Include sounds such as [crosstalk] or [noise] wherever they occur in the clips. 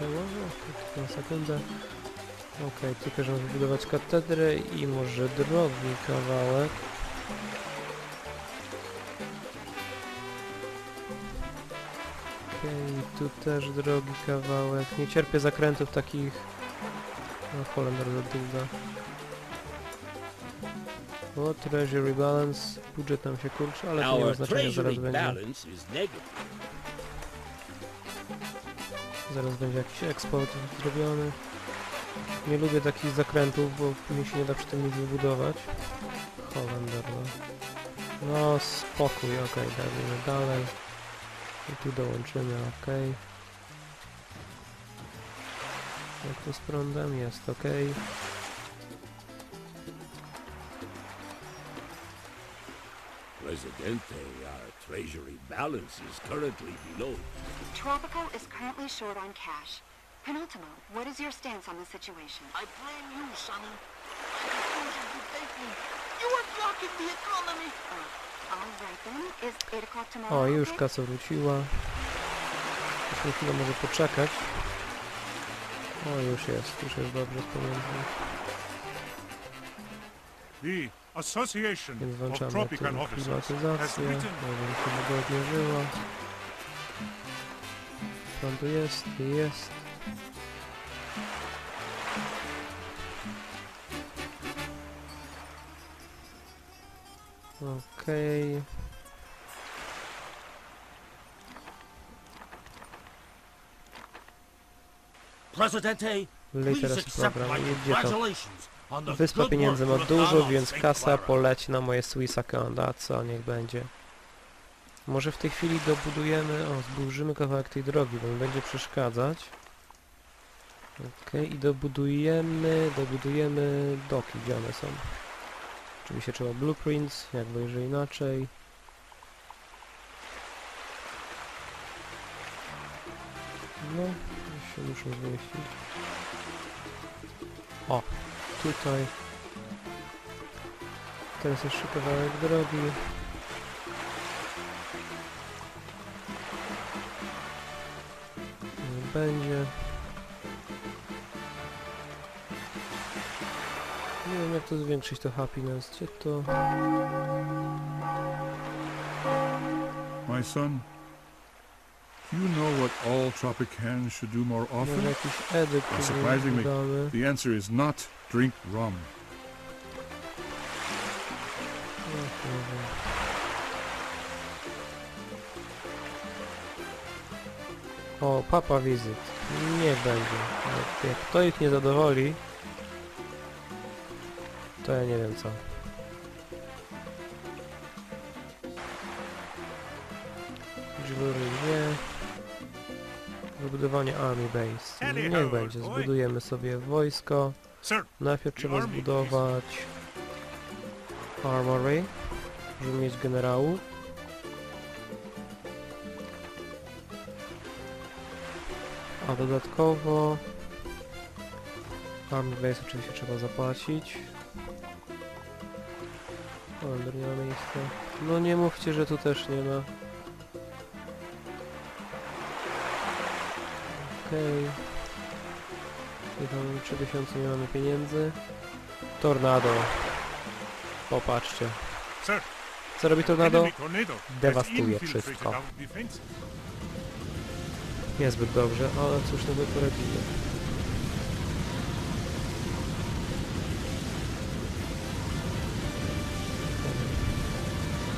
działało? Tylko na sekundę. Okej, tylko żeby wybudować katedrę i może drogi kawałek. Okej, tu też drogi kawałek. Nie cierpię zakrętów takich... No, Holender za długa. O, treasury balance. Budżet nam się kurczy, ale to nie ma znaczenia, zaraz będzie. Zaraz będzie jakiś eksport zrobiony. Nie lubię takich zakrętów, bo mi się nie da przy tym nic wybudować. Holender, no. No spokój, okej, dajmy dalej. I tu dołączymy, okej. Jak to z prądem? Jest, okej. Presidente, our treasury balance is currently below. Tropical is currently short on cash. Penultimo, what is your stance on the situation? I blame you, Sonny. My decisions you taking. You are blocking the economy. Uh, all right then, is 8 o'clock tomorrow O, już kasa wróciła. Jeszcze chwilę może poczekać. O, już jest, już jest dobrze z pieniędzmi. Więc of włączamy tu Tropican Officers has klimatyzację, written żeby się wygodnie żyło. Prądu jest, jest. Okej. Presidente, please Literacy accept my congratulations Wyspa pieniędzy ma dużo, więc kasa poleci na moje Swiss account. A co, niech będzie. Może w tej chwili dobudujemy, o, zburzymy kawałek tej drogi, bo mi będzie przeszkadzać. Okej, i dobudujemy, dobudujemy doki, gdzie one są. Oczywiście trzeba blueprints, jakby jeżeli inaczej. No, się muszą zmieścić. O, tutaj. Teraz jeszcze kawałek drogi. Będzie. Nie wiem jak to zwiększyć to happiness. Gdzie to? My son, you know what all Tropicans should do more often? surprisingly. The answer is not drink rum. O, papa wizyt. Nie będzie. Jak- Jak to ich nie zadowoli, to ja nie wiem co. Jewelry nie. Wybudowanie Army Base. Niech będzie. Zbudujemy sobie wojsko. Najpierw trzeba zbudować armory, żeby mieć generałów. A dodatkowo Army Base oczywiście trzeba zapłacić. Holender nie ma miejsca. No nie mówcie, że tu też nie ma. Okej. Okay. Tam 3000 nie mamy pieniędzy. Tornado. Popatrzcie. Co robi tornado? Dewastuje wszystko. Niezbyt dobrze, ale cóż no my poradzimy.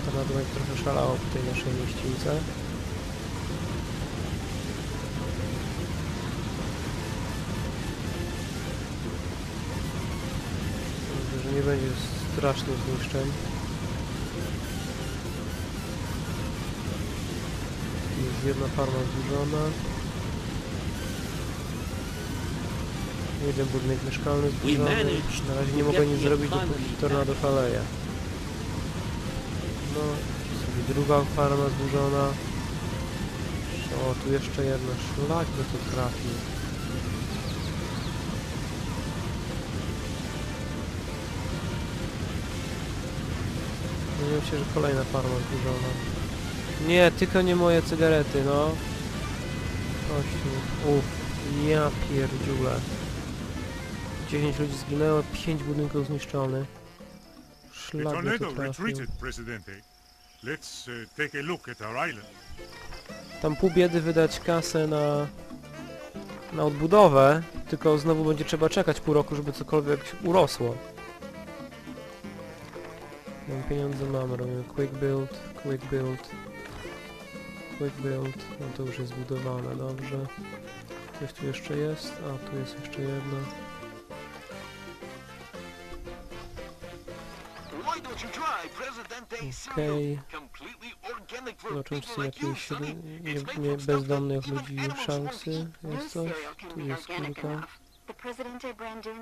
Tornado będzie trochę szalało po tej naszej mieścińce. Będzie strasznych zniszczeń. Jest jedna farma zburzona. Jeden budynek mieszkalny zburzony. Na razie nie mogę nic zrobić, dopóki tornado szaleje. No, sobie druga farma zburzona. O, tu jeszcze jedna. Szlak by to trafił. Mówią się, że kolejna farma zburzona. Nie, tylko nie moje cygarety, no. Tu. Uff, ja pierdziule. 10 ludzi zginęło, 5 budynków zniszczonych. The Szlak tornado retreated, Presidente. Let's uh, take a look at our island. Tam pół biedy wydać kasę na... na odbudowę, tylko znowu będzie trzeba czekać pół roku, żeby cokolwiek urosło. Mam pieniądze, mam, robimy quick build, quick build, quick build, no to już jest zbudowane, dobrze. Coś tu jeszcze jest? A, tu jest jeszcze jedno. Okej. A Zobaczymy, you, jakieś nie, bezdomnych ludzi szansy. No Jest coś? Tu jest kilka.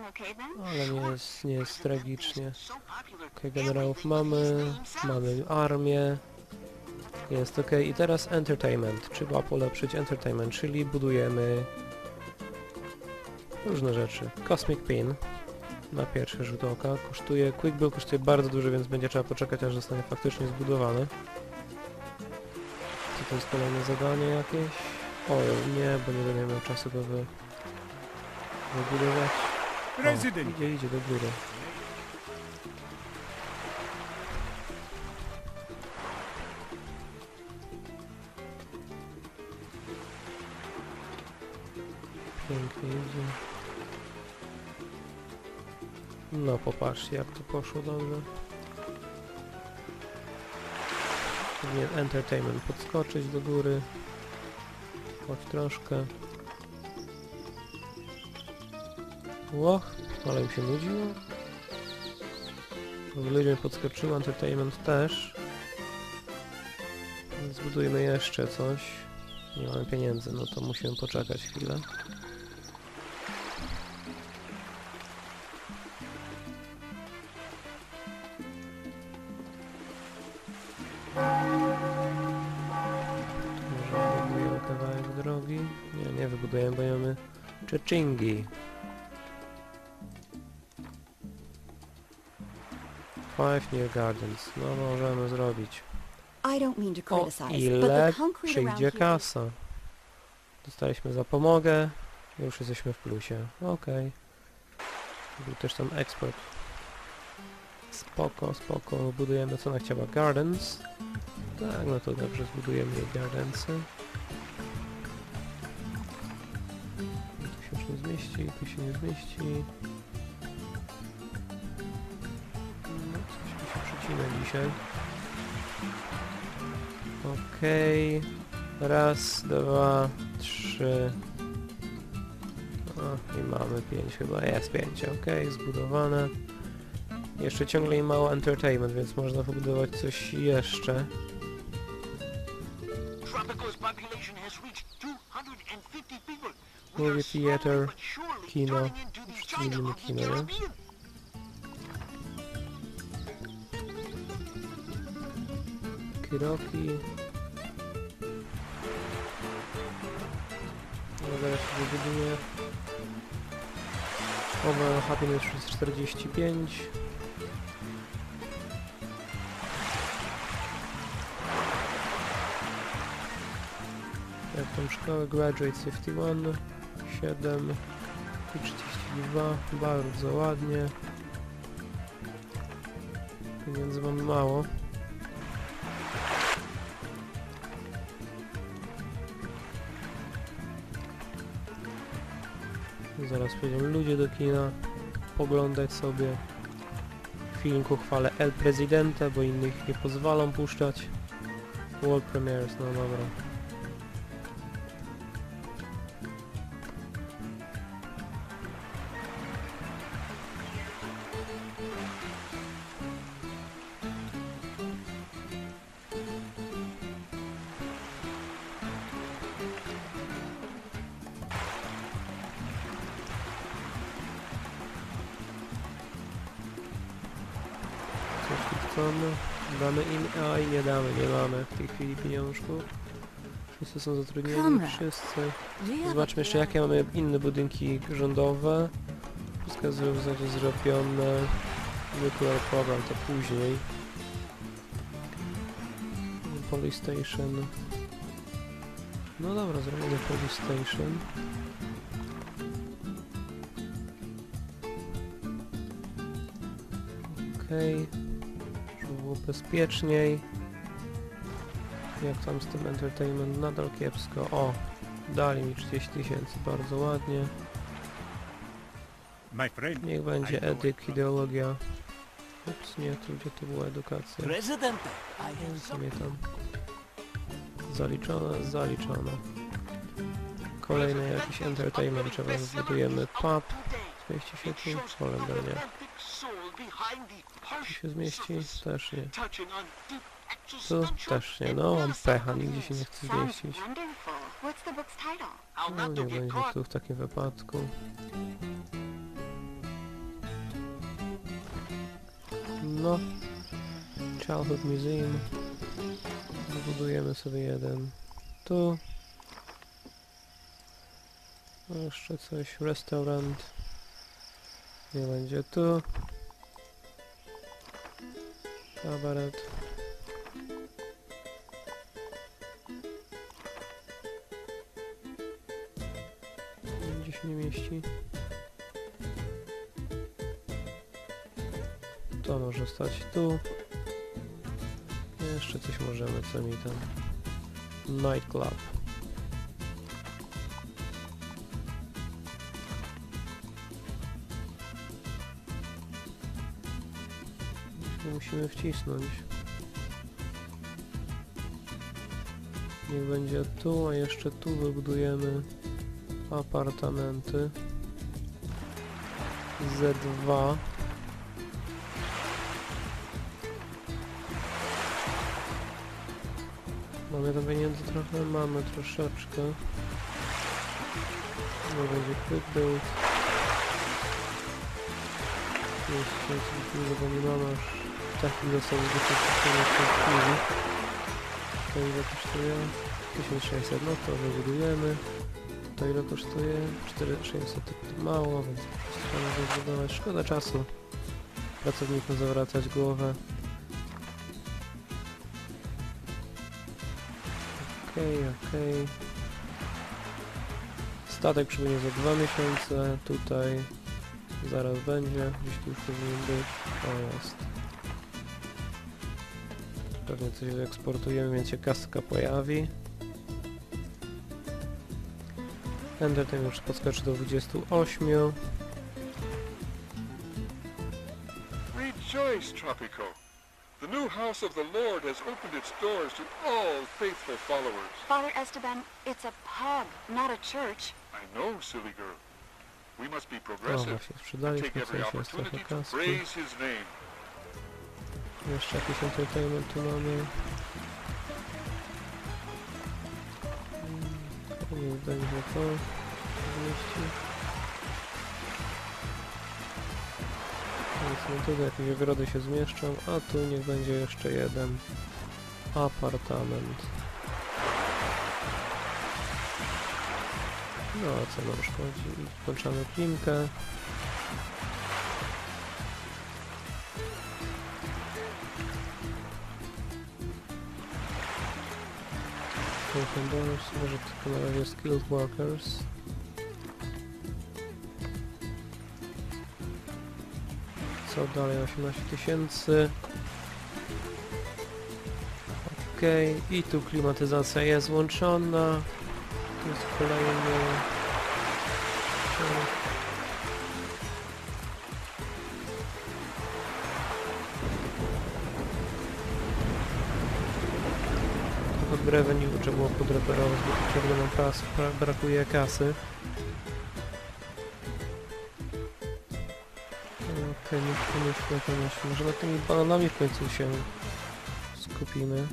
Okay then? Ale nie jest, nie jest tragicznie. Okej, generałów mamy, mamy armię. Jest ok. I teraz entertainment. Trzeba polepszyć entertainment, czyli budujemy różne rzeczy. Cosmic Pin na pierwszy rzut oka kosztuje, Quick Build kosztuje bardzo dużo, więc będzie trzeba poczekać aż zostanie faktycznie zbudowany. Co to jest kolejne zadanie jakieś? O, nie, bo nie będę miał czasu go wy... wybudować. O, idzie, idzie do góry. Pięknie idzie. No popatrzcie jak to poszło dobrze. Powinien entertainment podskoczyć do góry. Choć troszkę. Łoch, ale mi się nudziło. Ludzie podskoczyło, entertainment też. Zbudujmy jeszcze coś. Nie mamy pieniędzy, no to musimy poczekać chwilę. Może wybudujemy kawałek drogi? Nie, nie wybudujemy, bo mamy Czeczingi. Five New Gardens. No możemy zrobić. O ile przyjdzie kasa. Dostaliśmy zapomogę. Już jesteśmy w plusie. Okej. Był też tam eksport. Spoko, spoko. Budujemy co ona chciała. Gardens. Tak, no to dobrze zbudujemy jej gardensy. Tu się już nie zmieści, tu się nie zmieści. Przycina dzisiaj. Okej. Raz, dwa, trzy. O, i mamy pięć chyba. Jest pięć, okej, zbudowane. Jeszcze ciągle im mało entertainment, więc można pobudować coś jeszcze. Tropico's population has reached 250 people. We Movie theater, kino. the kino, nie? Kiroki. No zaraz się wybuduje. Overall happiness jest 45. Jak tą szkołę Graduate 51, 7 i 32, bardzo ładnie. Pieniędzy mamy mało. Zaraz pójdą ludzie do kina poglądać sobie film ku chwale El Presidente, bo innych nie pozwolą puszczać. World Premieres, no dobra. Damy im... Oj, nie damy, nie mamy w tej chwili pieniążków. Wszyscy są zatrudnieni, wszyscy. Zobaczmy jeszcze jakie mamy inne budynki rządowe. Wszystko zasadzie zrobione. Nuclear program to później. Police station. No dobra, zrobimy police station. Okej. Żeby było bezpieczniej. Jak tam z tym entertainment? Nadal kiepsko. O! Dali mi 30 tysięcy, bardzo ładnie. Niech będzie edyk, ideologia. Ups, nie, tu gdzie tu była edukacja. Co mnie tam? Zaliczone, zaliczone. Kolejny jakiś entertainment, trzeba zbudujemy pub. Zmieści się tu? Holender nie. Się zmieści? Też nie. Tu też nie. No, mam pecha, nigdzie się nie chce zmieścić. No, nie będzie tu w takim wypadku. No. Childhood Museum. Zbudujemy sobie jeden. Tu. No, Jeszcze coś. Restaurant. Nie będzie tu. Kabaret. Gdzie się nie mieści. To może stać tu. Jeszcze coś możemy, co mi tam. Nightclub. Musimy wcisnąć. Niech będzie tu, a jeszcze tu wybudujemy apartamenty. Z2. Mamy tam pieniędzy trochę? Mamy troszeczkę. Nie będzie quick build. Jeszcze coś mamy aż takich zasobów przeczyszczenia w. To ile kosztuje? 1600, no to wybudujemy. To ile kosztuje? 4600 to mało, więc trzeba wybudować. Szkoda czasu. Pracownikom zawracać głowę. Okej, okej. Statek przybynie za dwa miesiące. Tutaj zaraz będzie. Gdzieś tu już powinien być. O, jest. Pewnie coś wyeksportujemy, więc się kaska pojawi. Endertime już podskoczy do 28. Rejoice, Tropico. The new house of the Lord has opened its doors to all faithful followers. Father Esteban, it's a pub, not a church. I know, silly girl. We must be O, progressive and take every opportunity to praise his name. Jeszcze jakiś entertainment tu mamy. Mm, Niech będzie to. Mieści. Więc no tutaj jakieś ogrody się zmieszczą, a tu niech będzie jeszcze jeden apartament. No a co nam szkodzi? Kończamy klimkę. Może tylko na razie skilled workers. Co dalej? 18 tysięcy. Okej, i tu klimatyzacja jest włączona. Tu jest kolejny... Revenue trzeba było podreperować, bo ciągle nam pas, bra, brakuje kasy. Okej, nie pomyślmy, pomyślmy. Może na tymi bananami w końcu się skupimy.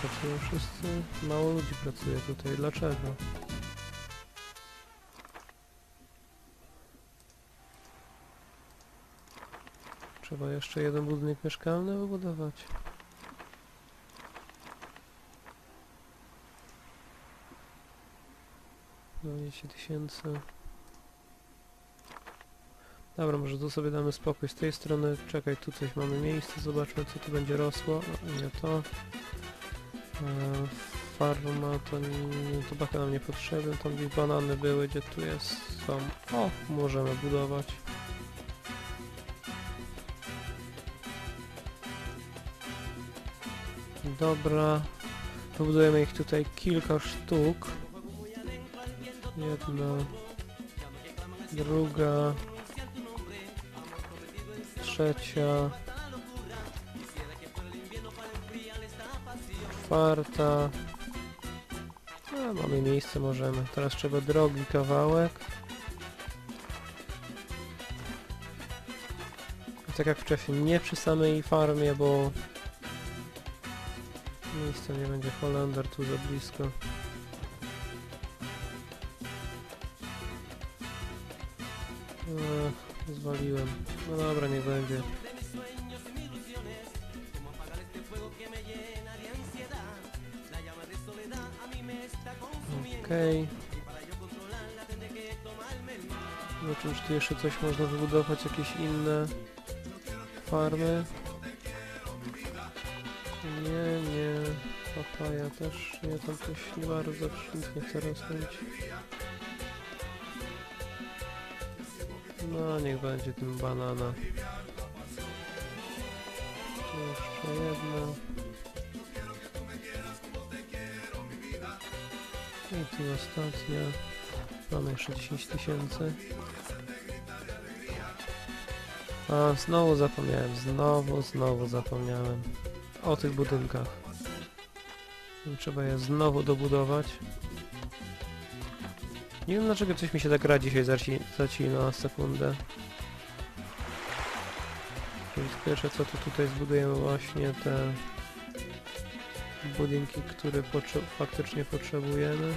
Pracują wszyscy? Mało ludzi pracuje tutaj. Dlaczego? Trzeba jeszcze jeden budynek mieszkalny wybudować. Dwadzieścia tysięcy. Dobra, może tu sobie damy spokój z tej strony. Czekaj, tu coś mamy miejsce, zobaczmy co tu będzie rosło. Nie to. E, farma to, nie- to baka nam nie potrzebne. Tam gdzieś banany były, gdzie tu jest, są. O, możemy budować. Dobra. Pobudujemy ich tutaj kilka sztuk. Jedna. Druga. Trzecia. Czwarta. A, mamy miejsce, możemy. Teraz trzeba drogi kawałek. Tak jak wcześniej, nie przy samej farmie, bo miejsca nie będzie Holender tu za blisko. Ech, zwaliłem. No dobra, niech będzie. Okej. Zobaczymy, czy tu jeszcze coś można wybudować, jakieś inne farmy. Nie, nie. Papaja też nie, tam coś bardzo nic nie chce rosnąć. No, niech będzie tym banana. Jeszcze jedna. I tu ostatnia. Mamy jeszcze 10 tysięcy. A, znowu zapomniałem, znowu, znowu zapomniałem o tych budynkach. Trzeba je znowu dobudować. Nie wiem dlaczego coś mi się tak gra dzisiaj zaci zacina na sekundę. Więc pierwsze co to tutaj zbudujemy właśnie te budynki, które potrze faktycznie potrzebujemy.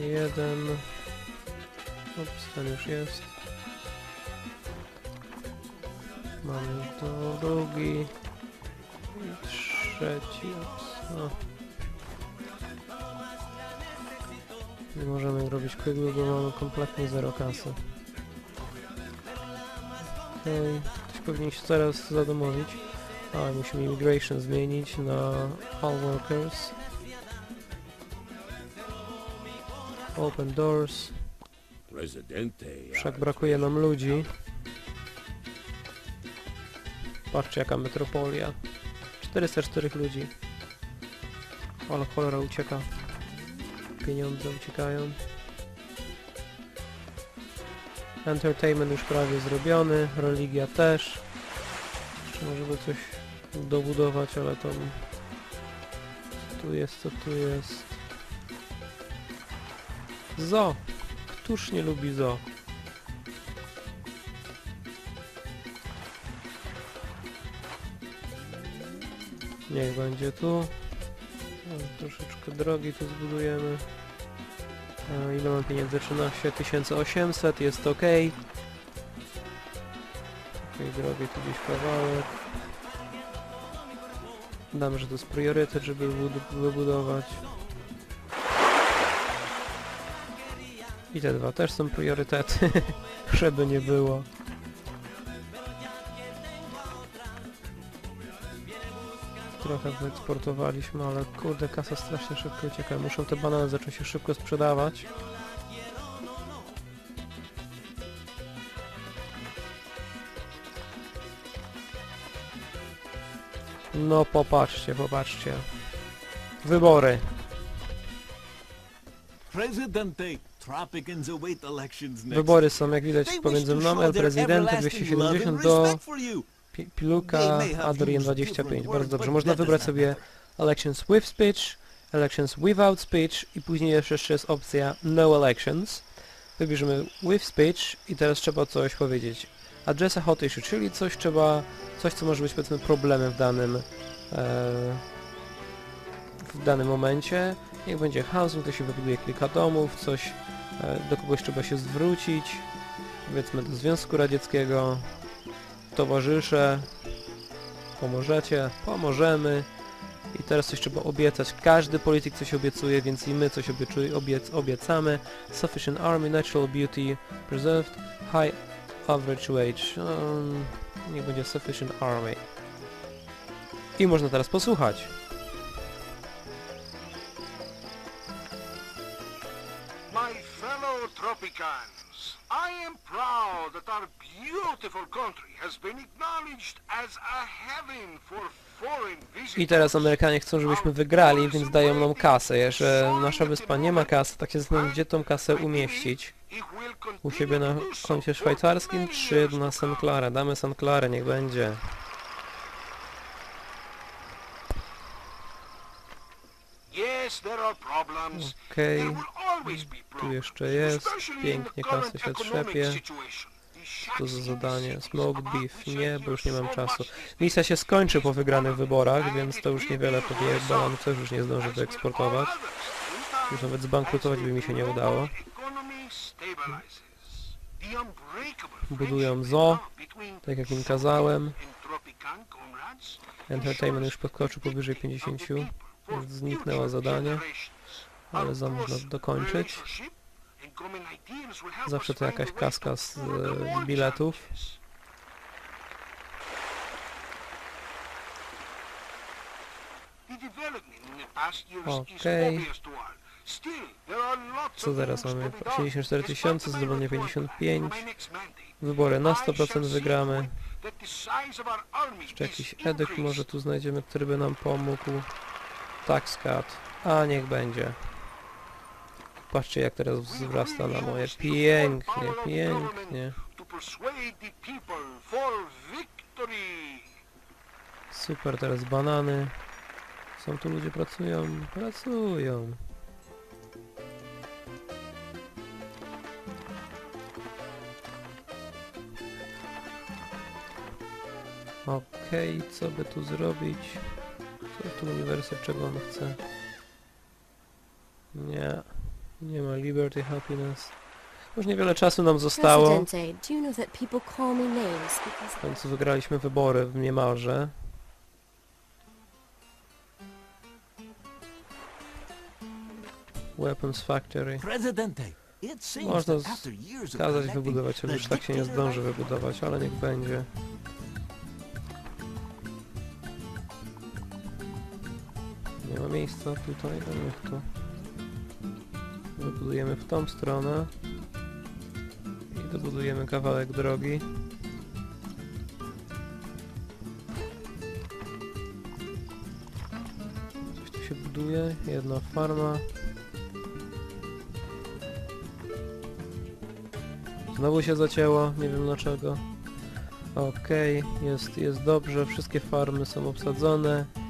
Jeden. Ups, ten już jest. Mamy drugi. I trzeci. Ups. O. Nie możemy robić kygły, bo mamy kompletnie zero kasy. Okej, ktoś powinien się teraz zadomowić. A, musimy immigration zmienić na all workers. Open doors. Wszak brakuje nam ludzi. Patrzcie jaka metropolia. 404 ludzi. Ale cholera ucieka. Pieniądze uciekają. Entertainment już prawie zrobiony. Religia też. Jeszcze może by coś dobudować, ale to... Co tu jest, co tu jest? Zo! Któż nie lubi zo? Niech będzie tu. Troszeczkę drogi tu zbudujemy. A ile mam pieniędzy? 13 800, jest ok. Okej, drogi tu gdzieś kawałek. Dam, że to jest priorytet, żeby wybud- wybudować. I te dwa też są priorytety, [laughs] żeby nie było. Trochę wyeksportowaliśmy, ale kurde, kasa strasznie szybko ucieka. Muszą te banany zacząć się szybko sprzedawać. No popatrzcie, popatrzcie. Wybory. Wybory są jak widać pomiędzy mną, everlasting love 270 and do. Pi- Piluka used 25. different Bardzo dobrze. Można wybrać sobie. Elections with speech, Elections without speech i później jeszcze jeszcze jest opcja No elections. Wybierzemy with speech i teraz trzeba coś powiedzieć. Address a hot issue, czyli coś trzeba, coś co może być powiedzmy problemem w danym e, w danym momencie. Niech będzie housing, to się wybuduje kilka domów, coś e, do kogoś trzeba się zwrócić, powiedzmy do Związku Radzieckiego, towarzysze, pomożecie, pomożemy, I teraz coś trzeba obiecać. Każdy polityk coś obiecuje, więc i my coś obiecuj, obiec, obiecamy. Sufficient army, natural beauty, preserved, high average wage. Um, niech będzie sufficient army. I można teraz posłuchać. My fellow Tropicans, I am proud that our beautiful country has been acknowledged as a heaven for foreign visitors. I teraz Amerykanie chcą, żebyśmy wygrali, więc dają nam kasę. Że nasza wyspa nie ma kasy, tak się zastanawiam, gdzie tą kasę umieścić. U siebie na koncie szwajcarskim, czy na St. Clara? Damy St. Clara, niech będzie. Okej. Be Tu jeszcze jest. Pięknie kasy się trzepie. Co za zadanie? about beef. Nie, bo już nie mam czasu. Misja się skończy po wygranych wyborach, więc to już niewiele powie. Balon też już nie zdąży wyeksportować. Już nawet zbankrutować by mi się nie udało. Budują zoo, tak jak im kazałem. Entertainment już podskoczył powyżej 50. Już zniknęło zadanie, ale za można dokończyć. Zawsze to jakaś kaska z e, biletów. Okej. Co teraz mamy? 84 tysiące, zdobędzie 55. Wybory na 100% wygramy. Jeszcze jakiś edykt może tu znajdziemy, który by nam pomógł. Tax cut. A niech będzie. Patrzcie jak teraz wzrasta na moje. Pięknie, pięknie. Super, teraz banany. Są tu ludzie, pracują, pracują. Okej, co by tu zrobić? W tym uniwersum, czego on chce? Nie, nie ma Liberty, Happiness. Już niewiele czasu nam zostało. W końcu wygraliśmy wybory w niemalże. Weapons Factory. Można that after years of Kazać collecting, wybudować, już tak się nie zdąży wybudować, ale niech będzie. Ma miejsca tutaj, a niech to. Wybudujemy w tą stronę. I dobudujemy kawałek drogi. Coś tu się buduje, jedna farma. Znowu się zacięło, nie wiem dlaczego. Okej, jest, jest dobrze, wszystkie farmy są obsadzone.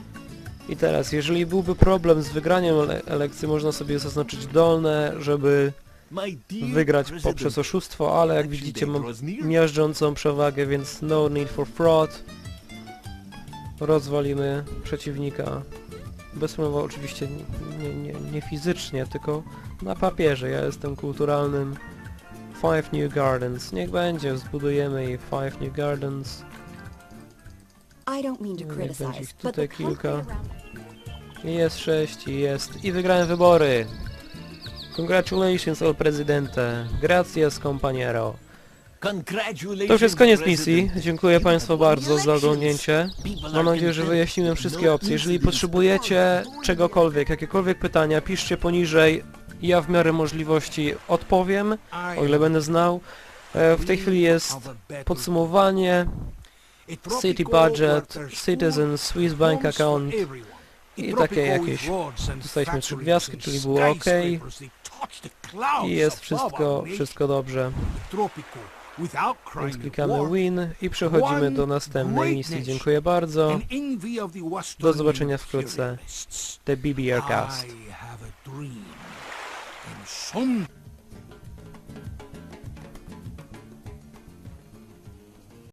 I teraz, jeżeli byłby problem z wygraniem ele elekcji, można sobie zaznaczyć dolne, żeby wygrać poprzez oszustwo, ale jak widzicie mam miażdżącą przewagę, więc no need for fraud. Rozwalimy przeciwnika. Bezproblemowo oczywiście nie, nie, nie, nie fizycznie, tylko na papierze. Ja jestem kulturalnym. Five New Gardens. Niech będzie, zbudujemy i Five New Gardens. I don't mean to Niech będzie criticize, ich but tutaj kilka. I Jest sześć, i jest. I wygrałem wybory. Congratulations, el prezydente. Gracias, compañero. Congratulations, To już jest koniec misji. Dziękuję Państwu bardzo za oglądnięcie. Mam nadzieję, że wyjaśniłem wszystkie No opcje. Jeżeli potrzebujecie czegokolwiek, jakiekolwiek pytania, piszcie poniżej. Ja w miarę możliwości odpowiem, o ile będę znał. E, W tej chwili jest podsumowanie, city budget, citizens, Swiss bank account i takie jakieś. Dostaliśmy trzy gwiazdki, czyli było ok. I jest wszystko, wszystko dobrze. Więc klikamy win i przechodzimy do następnej misji. Dziękuję bardzo. Do zobaczenia wkrótce. The BBR Cast.